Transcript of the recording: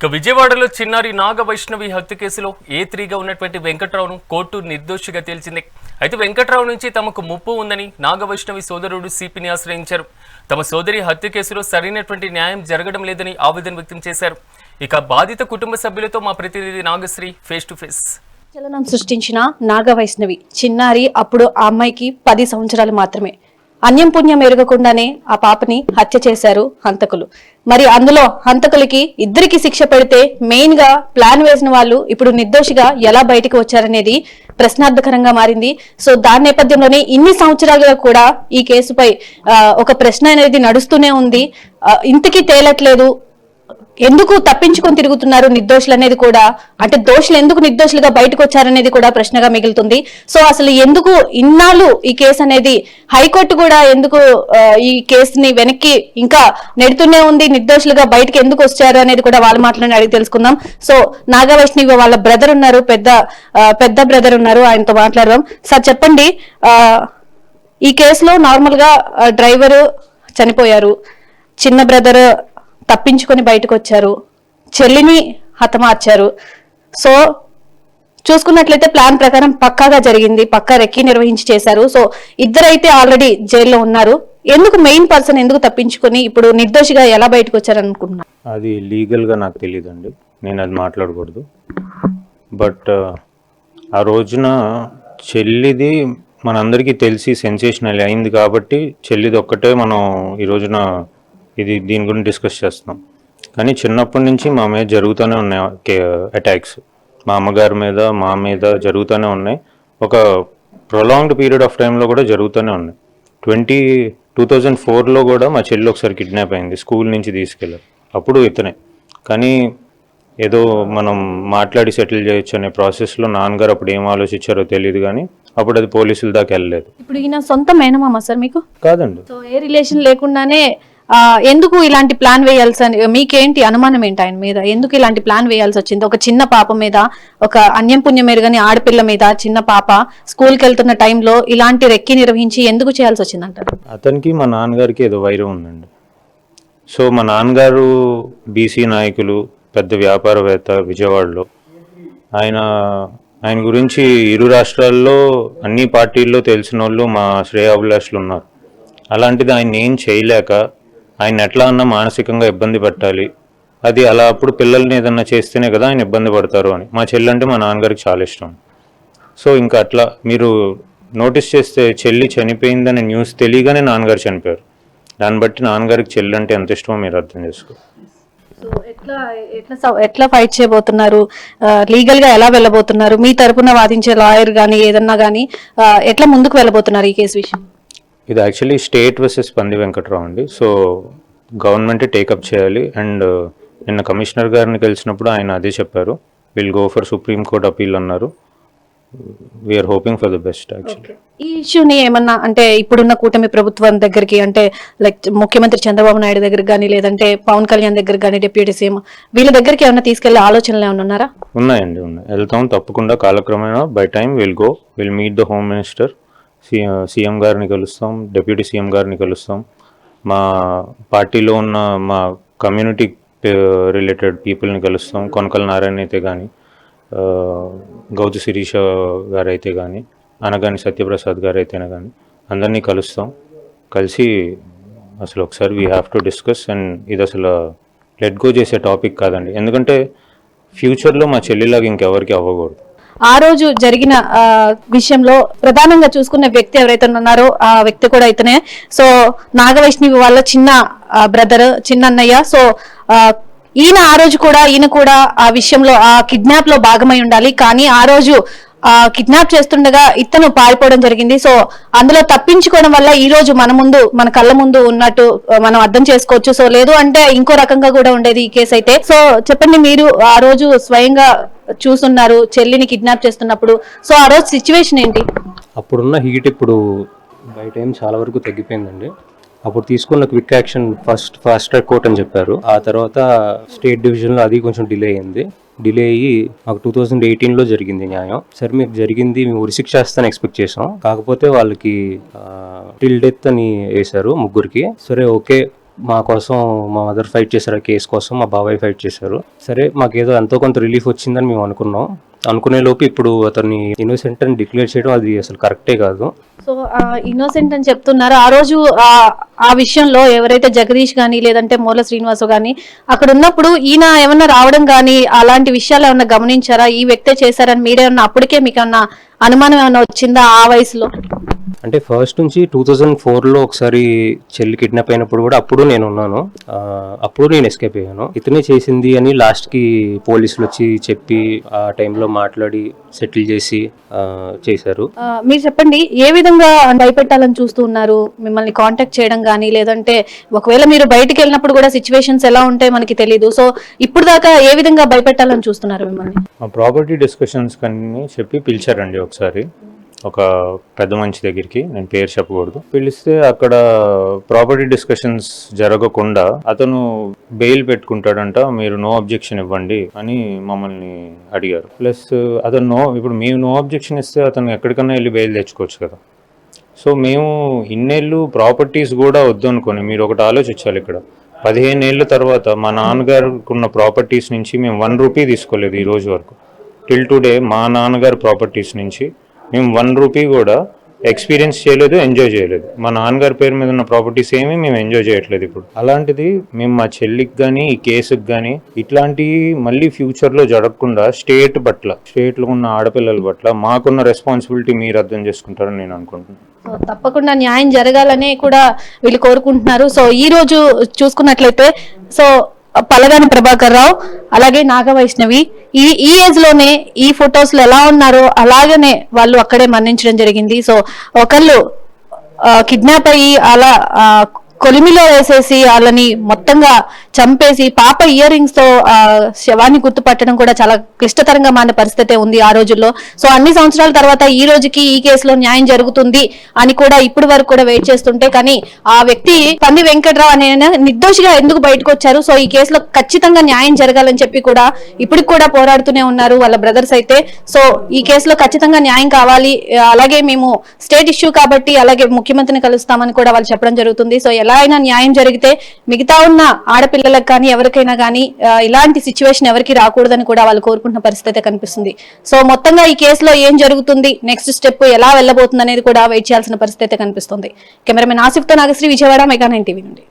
ఇక విజయవాడలో చిన్నారి నాగ వైష్ణవి హత్య కేసులో ఏ త్రీగా ఉన్నటువంటి వెంకట్రావును కోర్టు నిర్దోషిగా తేల్చింది. అయితే వెంకట్రావు నుంచి తమకు ముప్పు ఉందని నాగ వైష్ణవి సోదరుడు సిపిని ఆశ్రయించారు. తమ సోదరి హత్య కేసులో సరైనటువంటి న్యాయం జరగడం లేదని ఆవేదన వ్యక్తం చేశారు. ఇక బాధిత కుటుంబ సభ్యులతో మా ప్రతినిధి నాగశ్రీ ఫేస్ టు ఫేస్. చలనం సృష్టించిన నాగవైష్ణవి చిన్నారి అప్పుడు ఆ అమ్మాయికి పది సంవత్సరాలు మాత్రమే. అన్యం పుణ్యం ఎరగకుండానే ఆ పాపని హత్య చేశారు హంతకులు. మరి అందులో హంతకులకి ఇద్దరికి శిక్ష పెడితే మెయిన్గా ప్లాన్ వేసిన వాళ్ళు ఇప్పుడు నిర్దోషిగా ఎలా బయటకు వచ్చారనేది ప్రశ్నార్థకరంగా మారింది. సో దాని నేపథ్యంలోనే ఇన్ని సంవత్సరాలుగా కూడా ఈ కేసుపై ఆ, ఒక ప్రశ్న అనేది నడుస్తూనే ఉంది. ఇంతకీ తేలట్లేదు. ఎందుకు తప్పించుకొని తిరుగుతున్నారు నిర్దోషులు అనేది కూడా? అంటే దోషులు ఎందుకు నిర్దోషులుగా బయటకు వచ్చారనేది కూడా ప్రశ్నగా మిగులుతుంది. సో అసలు ఎందుకు ఇన్నాళ్ళు ఈ కేసు అనేది హైకోర్టు కూడా ఎందుకు ఈ కేసుని వెనక్కి ఇంకా నెడుతూనే ఉంది నిర్దోషులుగా బయటకు ఎందుకు వచ్చారు అనేది కూడా వాళ్ళ మాటలను అడిగి తెలుసుకుందాం. సో నాగవైష్ణవి వాళ్ళ బ్రదర్ ఉన్నారు పెద్ద పెద్ద బ్రదర్ ఉన్నారు ఆయనతో మాట్లాడదాం. సార్ చెప్పండి ఈ కేసులో నార్మల్గా డ్రైవరు చనిపోయారు. చిన్న బ్రదర్ తప్పించుకొని బయటకు వచ్చారు చెల్లిని హతమార్చారు. సో చూసుకున్నట్లయితే ప్లాన్ ప్రకారం పక్కాగా జరిగింది. పక్కా రెక్కి నిర్వహించి చేశారు. సో ఇద్దరైతే ఆల్రెడీ జైల్లో ఉన్నారు. ఎందుకు మెయిన్ పర్సన్ ఎందుకు తప్పించుకొని ఇప్పుడు నిర్దోషిగా ఎలా బయటకు వచ్చారు అది లీగల్గా నాకు తెలియదండి నేను అది మాట్లాడకూడదు. బట్ ఆ రోజున చెల్లిది మనందరికీ తెలిసి సెన్సేషనల్ అయింది కాబట్టి చెల్లిది ఒక్కటే మనం ఈ రోజున ఇది దీని గురించి డిస్కస్ చేస్తున్నాం. కానీ చిన్నప్పటి నుంచి మా మీద జరుగుతూనే ఉన్నాయి అటాక్స్ మా అమ్మగారి మీద మా మీద జరుగుతూనే ఉన్నాయి. ఒక ప్రొలాంగ్డ్ పీరియడ్ ఆఫ్ టైంలో కూడా జరుగుతూనే ఉన్నాయి. ట్వంటీ టూ థౌజండ్ ఫోర్లో కూడా మా చెల్లి ఒకసారి కిడ్నాప్ అయింది స్కూల్ నుంచి తీసుకెళ్ళారు. అప్పుడు ఇతనే. కానీ ఏదో మనం మాట్లాడి సెటిల్ చేయొచ్చు అనే ప్రాసెస్లో నాన్నగారు అప్పుడు ఏం ఆలోచించారో తెలియదు కానీ అప్పుడు అది పోలీసుల దాకా వెళ్ళలేదు. ఇప్పుడు ఈయన సొంత మేనమామ సార్ మీకు? కాదండి. సో ఏ రిలేషన్ లేకుండానే ఎందుకు ఇలాంటి ప్లాన్ వేయాల్సి మీకేంటి అనుమానం ఏంటి ఆయన మీద? ఎందుకు ఇలాంటి ప్లాన్ వేయాల్సి వచ్చింది? ఒక చిన్న పాప మీద ఒక అన్యం పుణ్యం ఎరుగని ఆడపిల్ల మీద చిన్న పాప స్కూల్కి వెళ్తున్న టైంలో ఇలాంటి రెక్కి నిర్వహించి ఎందుకు చేయాల్సి వచ్చింది అంటారు అతనికి మా నాన్నగారికి ఏదో వైరం ఉందండి. సో మా నాన్నగారు బీసీ నాయకులు పెద్ద వ్యాపారవేత్త విజయవాడలో. ఆయన ఆయన గురించి ఇరు రాష్ట్రాల్లో అన్ని పార్టీల్లో తెలిసిన వాళ్ళు మా శ్రేయాభిలాషులు ఉన్నారు. అలాంటిది ఆయన ఏం చేయలేక ఆయన ఎట్లా అన్నా మానసికంగా ఇబ్బంది పెట్టాలి. అది అలా అప్పుడు పిల్లల్ని ఏదన్నా చేస్తేనే కదా ఆయన ఇబ్బంది పడతారు అని. మా చెల్లి మా నాన్నగారికి చాలా ఇష్టం. సో ఇంకా అట్లా మీరు నోటీస్ చేస్తే చెల్లి చనిపోయిందనే న్యూస్ తెలియగానే నాన్నగారు చనిపోయారు. దాన్ని బట్టి నాన్నగారికి చెల్లి అంటే ఎంత ఇష్టమో మీరు అర్థం చేసుకో. సో ఎట్లా ఎట్లా ఎట్లా ఫైట్ చేయబోతున్నారు? లీగల్గా ఎలా వెళ్ళబోతున్నారు? మీ తరపున వాదించే లాయర్ గానీ ఏదన్నా గానీ ఎట్లా ముందుకు వెళ్ళబోతున్నారు ఈ కేసు విషయం ఇది యాక్చువల్లీ స్టేట్ వర్సెస్ పంది వెంకట్రావు అండి. సో గవర్నమెంట్ టేకప్ చేయాలి. అండ్ నిన్న కమిషనర్ గారిని కలిసినప్పుడు ఆయన అదే చెప్పారు. Will go for supreme court appeal అన్నారు. We're hoping for the best actually ఈ ఇష్యూని ఏమన్నా అంటే ఇప్పుడున్న కూటమి ప్రభుత్వం దగ్గరికి అంటే లైక్ ముఖ్యమంత్రి చంద్రబాబు నాయుడు దగ్గరికి కానీ లేదంటే పవన్ కళ్యాణ్ దగ్గరికి కానీ డిప్యూటీ సీఎం వీళ్ళ దగ్గరికి ఏమన్నా తీసుకెళ్ళే ఆలోచనలు ఏమైనా ఉన్నారా? ఉన్నాయండి ఉన్నాయి. వెళ్తాం తప్పకుండా కాలక్రమేణా. By time will go will meet the home minister CM గారిని కలుస్తాం డిప్యూటీ సీఎం గారిని కలుస్తాం. మా పార్టీలో ఉన్న మా కమ్యూనిటీ రిలేటెడ్ పీపుల్ని కలుస్తాం. కొనకల నారాయణ అయితే కానీ గౌతు శిరీష గారు అయితే కానీ అనగాని సత్యప్రసాద్ గారు అయితేనే కానీ అందరినీ కలుస్తాం. కలిసి అసలు ఒకసారి we have to discuss and ఇది అసలు లెట్ గో చేసే టాపిక్ కాదండి. ఎందుకంటే ఫ్యూచర్లో మా చెల్లిలాగా ఇంకెవరికి అవ్వకూడదు. ఆ రోజు జరిగిన విషయంలో ప్రధానంగా చూసుకున్న వ్యక్తి ఎవరైతే ఉన్నారో ఆ వ్యక్తి కూడా అయితేనే సో నాగవైష్ణవి వాళ్ళ చిన్న బ్రదర్ చిన్న అన్నయ్య సో ఈయన ఆ రోజు కూడా ఈయన కూడా ఆ విషయంలో ఆ కిడ్నాప్లో భాగమై ఉండాలి. కానీ ఆ రోజు ఆ కిడ్నాప్ చేస్తుండగా ఇతను పారిపోవడం జరిగింది. సో అందులో తప్పించుకోవడం వల్ల ఈ రోజు మన ముందు మన కళ్ళ ముందు ఉన్నట్టు మనం అర్థం చేసుకోవచ్చు. సో లేదు అంటే ఇంకో రకంగా కూడా ఉండేది ఈ కేసు అయితే సో చెప్పండి మీరు ఆ రోజు స్వయంగా చూస్తున్నారు చెల్లిని కిడ్నాప్ చేస్తున్నప్పుడు. సో ఆ రోజు సిచ్యువేషన్ ఏంటి? అప్పుడున్న హీట్ ఇప్పుడు బయట ఏం చాలా వరకు తగ్గిపోయిందండి. అప్పుడు తీసుకున్న quick action first fast track court అని చెప్పారు. ఆ తర్వాత స్టేట్ డివిజన్లో అది కొంచెం డిలే అయింది. డిలే అయ్యి మాకు టూ థౌజండ్ ఎయిటీన్లో జరిగింది న్యాయం. సరే మీకు జరిగింది మేము ఉరిశిక్ష చేస్తాను ఎక్స్పెక్ట్ చేసాం కాకపోతే వాళ్ళకి టిల్ డెత్ అని వేశారు ముగ్గురికి. సరే ఓకే. మా కోసం మా మదర్ ఫైట్ చేశారు ఆ కేసు కోసం మా బాబాయ్ ఫైట్ చేశారు. సరే మాకేదో ఎంతో కొంత రిలీఫ్ వచ్చిందని మేము అనుకున్నాం. అనుకునే లోపు ఇప్పుడు అతన్ని ఇన్నోసెంట్ అని డిక్లేర్ చేయడం అది అసలు కరెక్టే కాదు. సో ఇన్నోసెంట్ అని చెప్తున్నారు. ఆ రోజు ఆ విషయంలో ఎవరైతే జగదీష్ కానీ లేదంటే మూల శ్రీనివాసు కానీ అక్కడ ఉన్నప్పుడు ఈయన ఏమన్నా రావడం కానీ అలాంటి విషయాలు ఏమన్నా గమనించారా? ఈ వ్యక్తే చేశారని మీరేమన్నా అప్పటికే మీకు ఏమన్నా అనుమానం ఏమైనా వచ్చిందా ఆ వయసులో? అంటే ఫస్ట్ నుంచి టూ థౌజండ్ ఫోర్లో ఒకసారి చెల్లి కిడ్నాప్ అయినప్పుడు కూడా అప్పుడు నేను ఉన్నాను. అప్పుడు నేను ఎస్కేప్ అయ్యాను. ఇతనే చేసింది అని లాస్ట్కి పోలీసులు వచ్చి చెప్పి ఆ టైంలో మాట్లాడి సెటిల్ చేసి చేశారు. మీరు చెప్పండి ఏ విధంగా భయపెట్టాలని చూస్తూ ఉన్నారు? మిమ్మల్ని కాంటాక్ట్ చేయడం కానీ లేదంటే ఒకవేళ మీరు బయటికి వెళ్ళినప్పుడు కూడా సిచ్యువేషన్స్ ఎలా ఉంటాయో మనకి తెలియదు సో ఇప్పుడు దాకా ఏ విధంగా భయపెట్టాలని చూస్తున్నారు మిమ్మల్ని? మా ప్రాపర్టీ డిస్కషన్స్ కన్నీ చెప్పి పిలిచారండి ఒకసారి. ఒక పెద్ద మనిషి దగ్గరికి నేను పేరు చెప్పకూడదు. పిలిస్తే అక్కడ ప్రాపర్టీ డిస్కషన్స్ జరగకుండా అతను బెయిల్ పెట్టుకుంటాడంట మీరు నో అబ్జెక్షన్ ఇవ్వండి అని మమ్మల్ని అడిగారు. ప్లస్ అతను నో ఇప్పుడు మేము నో అబ్జెక్షన్ ఇస్తే అతను ఎక్కడికన్నా వెళ్ళి బెయిల్ తెచ్చుకోవచ్చు కదా. సో మేము ఇన్నేళ్ళు ప్రాపర్టీస్ కూడా వద్దు అనుకోని మీరు ఒకటి ఆలోచించాలి ఇక్కడ. పదిహేను ఏళ్ళ తర్వాత మా నాన్నగారికి ఉన్న ప్రాపర్టీస్ నుంచి మేము వన్ రూపీ తీసుకోలేదు ఈ రోజు వరకు. టిల్ టుడే మా నాన్నగారి ప్రాపర్టీస్ నుంచి మేము వన్ రూపీ కూడా ఎక్స్పీరియన్స్ చేయలేదు ఎంజాయ్ చేయలేదు. మా నాన్నగారి పేరు మీద ఉన్న ప్రాపర్టీస్ ఏమీ మేము ఎంజాయ్ చేయట్లేదు ఇప్పుడు. అలాంటిది మేము మా చెల్లికి కానీ ఈ కేసుకి కానీ ఇట్లాంటివి మళ్ళీ ఫ్యూచర్లో జరగకుండా స్టేట్ పట్ల స్టేట్లో ఉన్న ఆడపిల్లల పట్ల మాకున్న రెస్పాన్సిబిలిటీ మీరు అర్థం చేసుకుంటారని నేను అనుకుంటున్నాను. తప్పకుండా న్యాయం జరగాలని కూడా వీళ్ళు కోరుకుంటున్నారు. సో ఈ రోజు చూసుకున్నట్లయితే సో పలగాని ప్రభాకర్ రావు అలాగే నాగవైష్ణవి. ఈ ఈ ఏజ్లోనే ఈ ఫొటోస్లో ఎలా ఉన్నారో అలాగనే వాళ్ళు అక్కడే మరణించడం జరిగింది. సో ఒకళ్ళు కిడ్నాప్ అయ్యి అలా కొలిమిలో వేసేసి వాళ్ళని మొత్తంగా చంపేసి పాప ఇయర్ రింగ్స్తో ఆ, శవాన్ని గుర్తుపట్టడం కూడా చాలా క్లిష్టతరంగా మారిన పరిస్థితి ఉంది ఆ రోజుల్లో. సో అన్ని సంవత్సరాల తర్వాత ఈ రోజుకి ఈ కేసులో న్యాయం జరుగుతుంది అని కూడా ఇప్పటి వరకు కూడా వెయిట్ చేస్తుంటే కానీ ఆ వ్యక్తి పంది వెంకట్రావు అనే నిర్దోషిగా ఎందుకు బయటకు వచ్చారు? సో ఈ కేసులో ఖచ్చితంగా న్యాయం జరగాలని చెప్పి కూడా ఇప్పటికి కూడా పోరాడుతూనే ఉన్నారు వాళ్ళ బ్రదర్స్ అయితే. సో ఈ కేసులో ఖచ్చితంగా న్యాయం కావాలి. అలాగే మేము స్టేట్ ఇష్యూ కాబట్టి అలాగే ముఖ్యమంత్రిని కలుస్తామని కూడా వాళ్ళు చెప్పడం జరుగుతుంది. సో ఎలా అయినా న్యాయం జరిగితే మిగతా ఉన్న ఆడపిల్లలకు కానీ ఎవరికైనా కానీ ఇలాంటి సిచ్యువేషన్ ఎవరికి రాకూడదని కూడా వాళ్ళు కోరుకుంటున్న పరిస్థితి అయితే కనిపిస్తుంది. సో మొత్తంగా ఈ కేసులో ఏం జరుగుతుంది నెక్స్ట్ స్టెప్ ఎలా వెళ్ళబోతుంది అనేది కూడా వెయిట్ చేయాల్సిన పరిస్థితి కనిపిస్తుంది. Cameraman ఆసిఫ్తో Nagasri Vijayawada mega nine TV నుండి.